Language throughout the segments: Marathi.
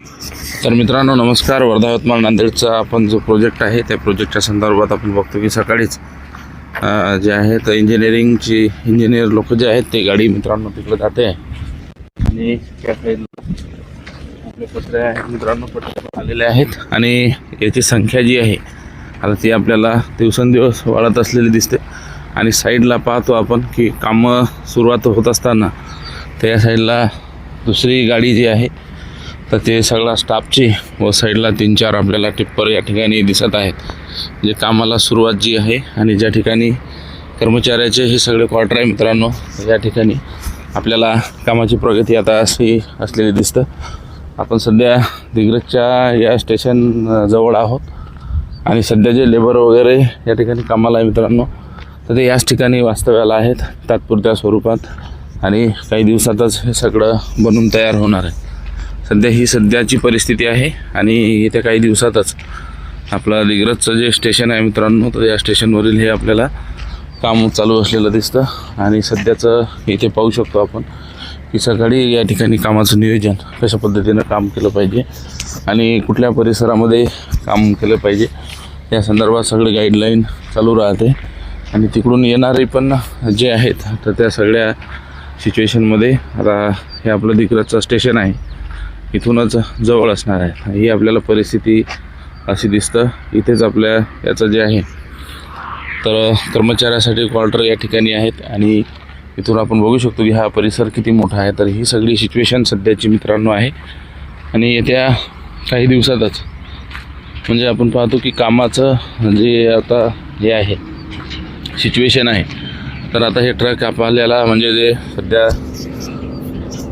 तर मित्रांनो नमस्कार. वर्धा यवतमाळ नांदेडचा आपण जो प्रोजेक्ट आहे त्या प्रोजेक्टच्या संदर्भात आपण बघतो की सकाळीच जे जे आहेत इंजिनिअरिंगची इंजिनियर लोक जे आहेत ते गाडी मित्रांनो तिकडे जाते. आणि त्या आपले पत्रे आहेत मित्रांनो पत्रे आलेले आहेत. आणि याची संख्या जी आहे आता ती आपल्याला दिवसेंदिवस वाढत असलेली दिसते. आणि साईडला पाहतो आपण की कामं सुरुवात होत असताना त्या साईडला दुसरी गाडी जी आहे तर ते सगळा स्टाफची व साईडला तीन चार आपल्याला टिप्पर या ठिकाणी दिसत आहेत. जे कामाला सुरुवात जी आहे आणि ज्या ठिकाणी कर्मचाऱ्याचे हे सगळे क्वार्टर आहे मित्रांनो या ठिकाणी आपल्याला कामाची प्रगती आता अशी असलेली दिसतं. आपण सध्या दिग्रजच्या या स्टेशन जवळ आहोत आणि सध्या जे लेबर वगैरे या ठिकाणी कामाला आहे मित्रांनो तर ते याच ठिकाणी वास्तव्याला आहेत तात्पुरत्या स्वरूपात आणि काही दिवसातच हे सगळं बनून तयार होणार आहे. सध्या ही सध्याची परिस्थिती आहे आणि येत्या काही दिवसातच आपलं दिग्रजचं जे स्टेशन आहे मित्रांनो तर या स्टेशनवरील हे आपल्याला काम चालू असलेलं दिसतं. आणि सध्याचं इथे पाहू शकतो आपण की सकाळी या ठिकाणी कामाचं नियोजन कशा पद्धतीनं काम केलं पाहिजे आणि कुठल्या परिसरामध्ये काम केलं पाहिजे या संदर्भात सगळे गाईडलाईन चालू राहते. आणि तिकडून येणारे पण जे आहेत तर त्या सगळ्या सिच्युएशनमध्ये आता हे आपलं दिग्रजचं स्टेशन आहे. इथूनच जवळ असणार आहे. ही आपल्याला परिस्थिती अशी दिसतं. इथेच आपल्या याचं जे आहे तर कर्मचाऱ्यासाठी क्वार्टर या ठिकाणी आहेत आणि इथून आपण बघू शकतो की हा परिसर किती मोठा आहे. तर ही सगळी सिच्युएशन सध्याची मित्रांनो आहे. आणि येत्या काही दिवसातच म्हणजे आपण पाहतो की कामाचं जे आता हे आहे सिच्युएशन आहे. तर आता हे ट्रक आपल्याला म्हणजे जे सध्या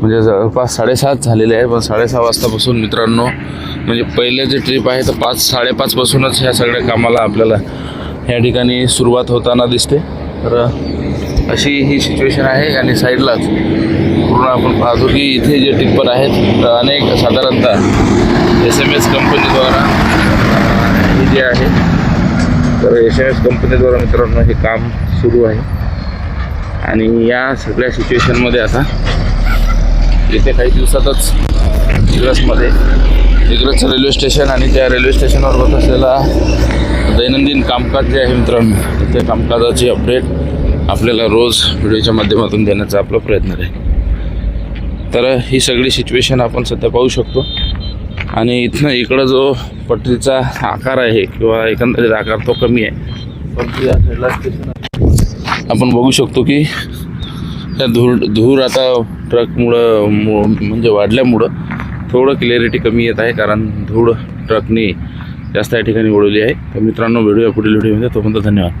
म्हणजे जवळपास साडेसात झालेले आहे पण साडेसहा वाजतापासून मित्रांनो म्हणजे पहिले जे ट्रिप आहे तर पाच साडेपाचपासूनच ह्या सगळ्या कामाला आपल्याला ह्या ठिकाणी सुरुवात होताना दिसते. तर अशी ही सिच्युएशन आहे आणि साईडलाच पूर्ण आपण पाहतो की इथे जे टिप्पर आहेत तर अनेक साधारणतः एस एम एस कंपनीद्वारा हे जे आहे तर एस एम एस कंपनीद्वारा मित्रांनो हे काम सुरू आहे. आणि या सगळ्या सिच्युएशनमध्ये आता येत्या काही दिवसातच दिग्रसमध्ये दिग्रसचं रेल्वे स्टेशन आणि त्या रेल्वे स्टेशनवर होत असलेला दैनंदिन कामकाज जे आहे मित्रांनो त्या कामकाजाची अपडेट आपल्याला रोज व्हिडिओच्या माध्यमातून देण्याचा आपला प्रयत्न आहे. तर ही सगळी सिच्युएशन आपण सध्या पाहू शकतो. आणि इथनं इकडं जो पटरीचा आकार आहे किंवा एकंदरीत आकार तो कमी आहे. पण या रेल्वे स्टेशन आपण बघू शकतो की त्या धूर धूर आता ट्रकमुळं मु म्हणजे वाढल्यामुळं थोडं क्लिअरिटी कमी येत आहे कारण धूळ ट्रकने जास्त या ठिकाणी उडवली आहे. तर मित्रांनो व्हिडिओ पुढील व्हिडिओमध्ये तोपर्यंत धन्यवाद.